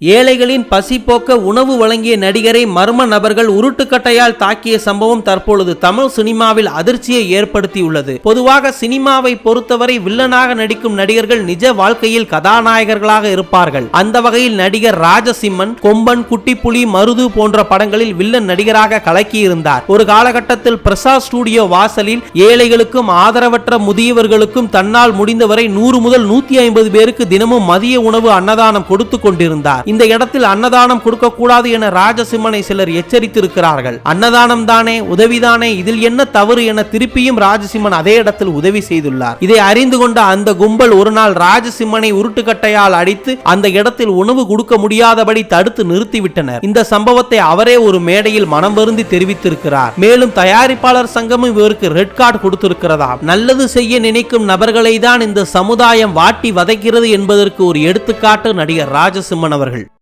ஏழைகளின் பசி போக்க உணவு வழங்கிய நடிகரை மர்ம நபர்கள் உருட்டுக்கட்டையால் தாக்கிய சம்பவம் தற்பொழுது தமிழ் சினிமாவில் அதிர்ச்சியை ஏற்படுத்தியுள்ளது. பொதுவாக சினிமாவை பொறுத்தவரை வில்லனாக நடிக்கும் நடிகர்கள் நிஜ வாழ்க்கையில் கதாநாயகர்களாக இருப்பார்கள். அந்த வகையில் நடிகர் ராஜசிம்மன் கொம்பன் குட்டிப்புலி மருது போன்ற படங்களில் வில்லன் நடிகராக கலக்கியிருந்தார். ஒரு காலகட்டத்தில் பிரசாத் ஸ்டுடியோ வாசலில் ஏழைகளுக்கும் ஆதரவற்ற முதியவர்களுக்கும் தன்னால் முடிந்தவரை நூறு முதல் நூத்தி ஐம்பது பேருக்கு தினமும் மதிய உணவு அன்னதானம் கொடுத்து கொண்டிருந்தார். இந்த இடத்தில் அன்னதானம் கொடுக்கக்கூடாது என ராஜசிம்மனை சிலர் எச்சரித்திருக்கிறார்கள். அன்னதானம் தானே உதவிதானே இதில் என்ன தவறு என திருப்பியும் ராஜசிம்மன் அதே இடத்தில் உதவி செய்துள்ளார். இதை அறிந்து கொண்ட அந்த கும்பல் ஒரு நாள் ராஜசிம்மனை உருட்டுக்கட்டையால் அடித்து அந்த இடத்தில் உணவு கொடுக்க முடியாதபடி தடுத்து நிறுத்திவிட்டனர். இந்த சம்பவத்தை அவரே ஒரு மேடையில் மனம் வருந்தி தெரிவித்திருக்கிறார். மேலும் தயாரிப்பாளர் சங்கமும் இவருக்கு ரெட் கார்டு கொடுத்திருக்கிறதா நல்லது செய்ய நினைக்கும் நபர்களை தான் இந்த சமுதாயம் வாட்டி வதைக்கிறது என்பதற்கு ஒரு எடுத்துக்காட்டு நடிகர் ராஜசிம்மன் அவர்கள்.